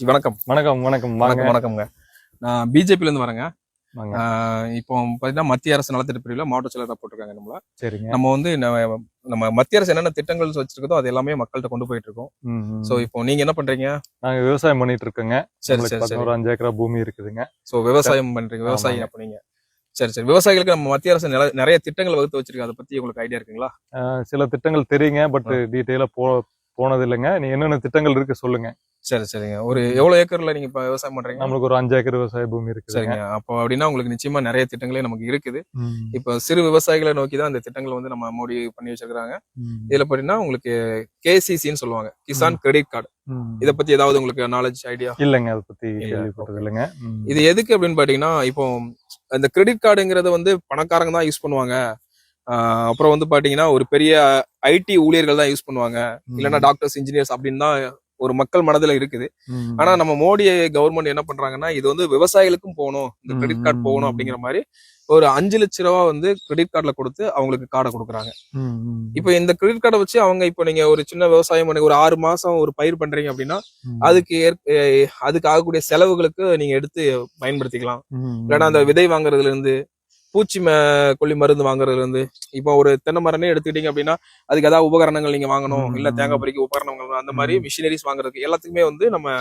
வணக்கம். வணக்கம் வணக்கம். வணக்கம் வணக்கம்ங்க. நான் பிஜேபில இருந்து வரேங்க இப்போ பாத்தீங்கன்னா மத்திய அரசு நலத்திட்ட பிரிவுல மாவட்ட செயலராக போட்டிருக்காங்க நம்மள. சரிங்க. நம்ம வந்து நம்ம- மத்திய அரசு என்னென்ன திட்டங்கள் வச்சிருக்கதோ அது எல்லாமே மக்கள்கிட்ட கொண்டு போயிட்டு இருக்கோம். சோ இப்போ நீங்க என்ன பண்றீங்க? நாங்க விவசாயம் பண்ணிட்டு இருக்கோங்க. சரி சரி பதினோரு அஞ்சு ஏக்கரா பூமி இருக்குதுங்க. சோ விவசாயம் பண்றீங்க விவசாயி ஆமாங்க. அப்ப நீங்க. சரி சரி. விவசாயிகளுக்கு நம்ம மத்திய அரசு நிறைய திட்டங்கள் வகுத்து வச்சிருக்கு அதை பத்தி உங்களுக்கு ஐடியா இருக்குங்களா? சில திட்டங்கள் தெரியுங்க பட் டீட்டெயிலா போ போனது இல்லைங்க நீ என்னென்ன திட்டங்கள் இருக்கு சொல்லுங்க. சரி சரிங்க. ஒரு எவ்வளவு ஏக்கர்ல நீங்க இப்ப விவசாயம் பண்றீங்க? நம்மளுக்கு ஒரு அஞ்சு ஏக்கர் விவசாய பூமி இருக்குதுங்க சரிங்க. அப்போ அப்படின்னா உங்களுக்கு நிச்சயமா நிறைய திட்டங்களே நமக்கு இருக்குது. இப்போ சிறு விவசாயிகளை நோக்கி தான் அந்த திட்டங்கள் வந்து நம்ம மோடி பண்ணி வச்சிருக்காங்க இதுல பாத்தீங்கன்னா உங்களுக்கு கேசிசின்னு சொல்லுவாங்க. Kisan credit card. இத பத்தி ஏதாவது உங்களுக்கு நாலேஜ் ஐடியா இல்லைங்க அதை பத்தி கேள்விப்பட்டது இல்லைங்க. இது எதுக்கு அப்படின்னு பாத்தீங்கன்னா இப்போ அந்த கிரெடிட் கார்டுங்கிறத வந்து பணக்காரங்க தான் யூஸ் பண்ணுவாங்க. அப்புறம் வந்து பாத்தீங்கன்னா ஒரு பெரிய ஐடி ஊழியர்கள் தான் யூஸ் பண்ணுவாங்க. இல்லைன்னா டாக்டர்ஸ் இன்ஜினியர்ஸ் அப்படின்னு தான் ஒரு மக்கள் மனதுல இருக்குது. ஆனா நம்ம மோடி கவர்மெண்ட் என்ன பண்றாங்கன்னா இது வந்து விவசாயிகளுக்கும் போகணும் இந்த கிரெடிட் கார்டு போகணும். அப்படிங்கிற மாதிரி ஒரு அஞ்சு லட்ச ரூபா வந்து கிரெடிட் கார்டுல கொடுத்து அவங்களுக்கு கார்டை கொடுக்குறாங்க. இப்போ இந்த கிரெடிட் கார்டை வச்சு அவங்க இப்போ நீங்க ஒரு சின்ன விவசாயம் பண்ணி ஒரு ஆறு மாசம் ஒரு பயிர் பண்றீங்க அப்படின்னா. அதுக்கு அதுக்கு ஆகக்கூடிய செலவுகளுக்கு நீங்க எடுத்து பயன்படுத்திக்கலாம் இல்லைன்னா அந்த விதை வாங்குறதுல இருந்து பூச்சி கொல்லி மருந்து வாங்குறதுல இருந்து இப்போ ஒரு தென்னை மரமே எடுத்துக்கிட்டீங்க அப்படின்னா அதுக்கு ஏதாவது உபகரணங்கள் நீங்க வாங்கணும். இல்ல தேங்காய் பறிக்க உபகரணங்கள். அந்த மாதிரி. மிஷினரிஸ் வாங்குறதுக்கு எல்லாத்துக்குமே வந்து நம்ம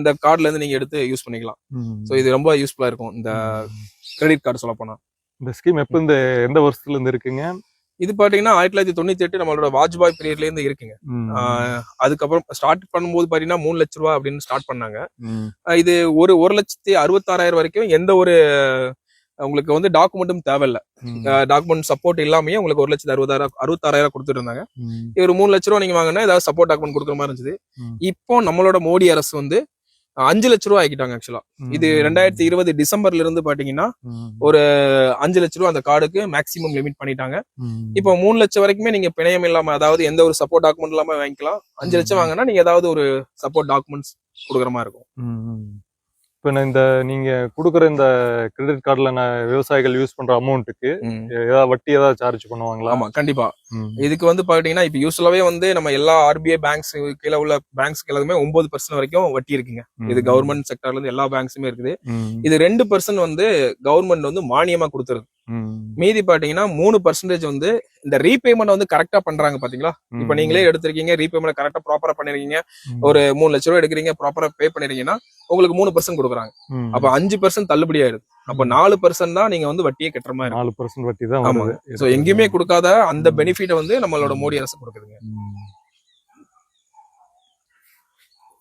இந்த கார்டுல இருந்து நீங்க எடுத்து யூஸ் பண்ணிக்கலாம். ஸோ இது ரொம்ப யூஸ்ஃபுல்லா இருக்கும். இந்த கிரெடிட் கார்டு சொல்ல போனா. இந்த ஸ்கீம் எப்ப இந்த எந்த வருஷத்துல இருந்து இருக்குங்க? இது பாத்தீங்கன்னா ஆயிரத்தி தொள்ளாயிரத்தி தொண்ணூத்தி எட்டு நம்மளோட வாஜ்பாய் பீரியட்ல இருந்து இருக்குங்க அதுக்கப்புறம் ஸ்டார்ட் பண்ணும்போது பாத்தீங்கன்னா மூணு லட்ச ரூபா அப்படின்னு ஸ்டார்ட் பண்ணாங்க. இது ஒரு ஒரு லட்சத்தி அறுபத்தாறாயிரம் வரைக்கும் எந்த ஒரு உங்களுக்கு வந்து டாக்குமெண்ட்டும் தேவையில்ல. டாக்குமெண்ட் சப்போர்ட் இல்லாமயே உங்களுக்கு ஒரு லட்சத்தி அறுபதாயிரம் அறுபத்தாறாயிரம் கொடுத்துட்டு இருந்தாங்க ஒரு மூணு லட்ச ரூபா நீங்க வாங்கினா ஏதாவது சப்போர்ட் டாக்குமெண்ட் கொடுக்குற மாதிரி இருந்துச்சு. இப்போ நம்மளோட மோடி அரசு வந்து அஞ்சு லட்ச ரூபா ஆக்கிட்டாங்க ஆக்சுவலா இது ரெண்டாயிரத்தி இருபது டிசம்பர்ல இருந்து பாத்தீங்கன்னா ஒரு அஞ்சு லட்ச ரூபா அந்த கார்டுக்கு மேக்ஸிமம் லிமிட் பண்ணிட்டாங்க. இப்போ மூணு லட்சம் வரைக்குமே நீங்க பிணையம் இல்லாம அதாவது எந்த ஒரு சப்போர்ட் டாக்குமெண்ட் இல்லாம வாங்கிக்கலாம். அஞ்சு லட்சம் வாங்கினா நீங்க ஏதாவது ஒரு சப்போர்ட் டாக்குமெண்ட்ஸ் கொடுக்குற மாதிரி இருக்கும். இப்ப நான் இந்த நீங்க குடுக்குற இந்த கிரெடிட் கார்டுல நான் விவசாயிகள் யூஸ் பண்ற அமௌண்ட்டுக்கு ஏதாவது வட்டி ஏதாவது சார்ஜ் பண்ணுவாங்களா? ஆமா கண்டிப்பா. இதுக்கு வந்து பாத்தீங்கன்னா இப்ப யூஸ்வலாவே வந்து நம்ம எல்லா ஆர்பிஐ பேங்க்ஸ் கீழே உள்ள பேங்க்ஸ் எல்லாமே ஒன்பது பர்சன்ட் வரைக்கும் வட்டி இருக்குங்க. இது கவர்மெண்ட் செக்டர்ல இருந்து எல்லா பேங்க்ஸுமே இருக்குது. இது ரெண்டு பர்சன்ட் வந்து கவர்மெண்ட் வந்து மானியமா கொடுத்துருது. மீதி பாத்தீங்கன்னா மூணு பர்சன்டேஜ் வந்து இந்த ரீபேமெண்ட் வந்து கரெக்டா பண்றாங்க பாத்தீங்களா? இப்ப நீங்களே எடுத்திருக்கீங்க ரீபேமெண்ட் கரெக்டா ப்ராப்பரா பண்ணிருக்கீங்க. ஒரு மூணு லட்ச ரூபா எடுக்கிறீங்க ப்ராப்பரா பே பண்ணிருக்கீங்கன்னா உங்களுக்கு மூணு பர்சன்ட் கொடுக்குறாங்க. அப்ப அஞ்சு பர்சன்ட் தள்ளுபடி ஆயிடுது. அப்ப நாலு பர்சன்ட் தான் நீங்க வந்து வட்டியே கட்டுற மாதிரி நாலு பர்சன்ட் வட்டி தான் ஆமா. சோ எங்கேயுமே கொடுக்காத அந்த. பெனிஃபிட்டை வந்து நம்மளோட மோடி அரசு கொடுக்குதுங்க.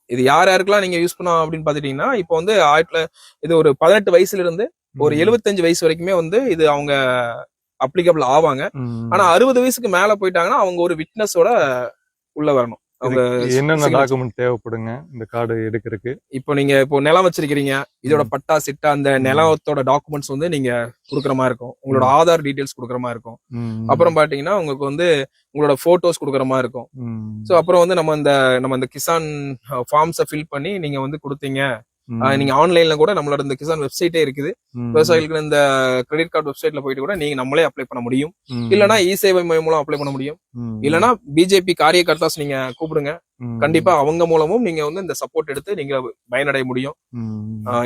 இது யார் யாருக்கெல்லாம் நீங்க யூஸ் பண்ணலாம் அப்படின்னு பாத்துட்டீங்கன்னா இப்போ வந்து ஆயிரத்துல இது ஒரு பதினெட்டு வயசுல இருந்து ஒரு எழுபத்தஞ்சு வயசு வரைக்குமே வந்து இது அவங்க அப்ளிகபிள் ஆவாங்க. ஆனா அறுபது வயசுக்கு மேல போயிட்டாங்கன்னா அவங்க ஒரு விட்னஸோட உள்ள வரணும். என்னென்ன டாக்குமெண்ட் தேவைப்படுங்க? இந்த கார்டு எடுக்கிறதுக்கு? இப்போ நீங்க இப்போ நிலம் வச்சிருக்கீங்க இதோட. பட்டா சிட்டா அந்த. நிலத்தோட டாக்குமெண்ட்ஸ் வந்து நீங்க கொடுக்குற மாதிரி இருக்கும். உங்களோட ஆதார் டீடைல்ஸ் கொடுக்குற மாதிரி இருக்கும். அப்புறம் பாத்தீங்கன்னா உங்களுக்கு வந்து உங்களோட போட்டோஸ் கொடுக்குற மாதிரி இருக்கும். சோ அப்புறம் வந்து நம்ம இந்த நம்ம இந்த கிசான் ஃபார்ம்ஸை ஃபில் பண்ணி நீங்க வந்து கொடுத்தீங்க. நீங்க ஆன்லைன்ல கூட நம்மளோட இந்த கிசான் வெப்சைட்டே இருக்குது. விவசாயிகளுக்கு இந்த கிரெடிட் கார்டு வெப்சைட்ல போயிட்டு கூட நீங்க நம்மளே அப்ளை பண்ண முடியும். இல்லனா இ சேவை மையம் மூலம் அப்ளை பண்ண முடியும். இல்லனா பிஜேபி காரியகர்த்தாஸ் நீங்க கூப்பிடுங்க. கண்டிப்பா அவங்க மூலமும் நீங்க வந்து இந்த சப்போர்ட் எடுத்து நீங்க பயனடைய முடியும்.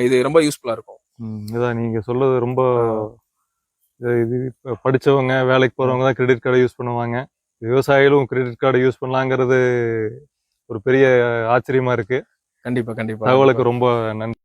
இது ரொம்ப யூஸ்ஃபுல்லா இருக்கும். இதான் நீங்க சொல்றது ரொம்ப இது படிச்சவங்க வேலைக்கு போறவங்க தான் கிரெடிட் கார்டை யூஸ் பண்ணுவாங்க. விவசாயிகளும் கிரெடிட் கார்டை யூஸ் பண்ணலாங்கிறது ஒரு பெரிய ஆச்சரியமா இருக்கு. கண்டிப்பா கண்டிப்பா. தகவலுக்கு ரொம்ப நன்றி.